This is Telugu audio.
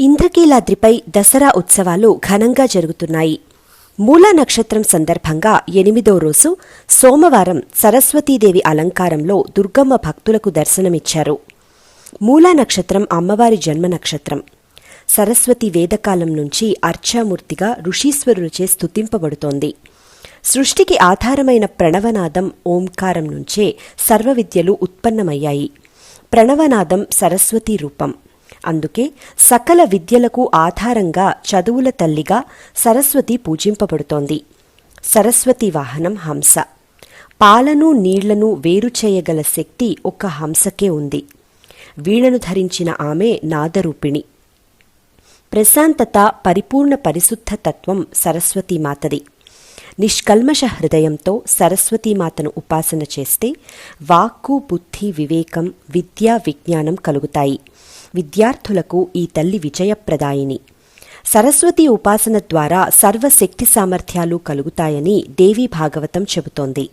ఇంద్రకీలాద్రిపై దసరా ఉత్సవాలు ఘనంగా జరుగుతున్నాయి. మూలా నక్షత్రం సందర్భంగా ఎనిమిదో రోజు సోమవారం సరస్వతీదేవి అలంకారంలో దుర్గమ్మ భక్తులకు దర్శనమిచ్చారు. మూలా నక్షత్రం అమ్మవారి జన్మ నక్షత్రం. సరస్వతి వేదకాలం నుంచి అర్చామూర్తిగా ఋషీశ్వరులచే స్తుతింపబడుతోంది. సృష్టికి ఆధారమైన ప్రణవనాదం ఓంకారం నుంచే సర్వ విద్యలు ఉత్పన్నమయ్యాయి. ప్రణవనాదం సరస్వతి రూపం. అందుకే సకల విద్యలకు ఆధారంగా చదువుల తల్లిగా సరస్వతి పూజింపబడుతోంది. సరస్వతి వాహనం హంస. పాలను నీళ్ళను వేరు చేయగల శక్తి ఒక్క హంసకే ఉంది. వీణను ధరించిన ఆమె నాదరూపిణి. ప్రశాంతత పరిపూర్ణ పరిశుద్ధ తత్వం సరస్వతీమాతది నిష్కల్మష హృదయంతో సరస్వతీమాతను ఉపాసన చేస్తే వాక్కు బుద్ధి వివేకం విద్యా విజ్ఞానం కలుగుతాయి. విద్యార్థులకు ఈ తల్లి విజయప్రదాయిని. సరస్వతి ఉపాసన ద్వారా సర్వశక్తి సామర్థ్యాలు కలుగుతాయని దేవీ భాగవతం చెబుతోంది.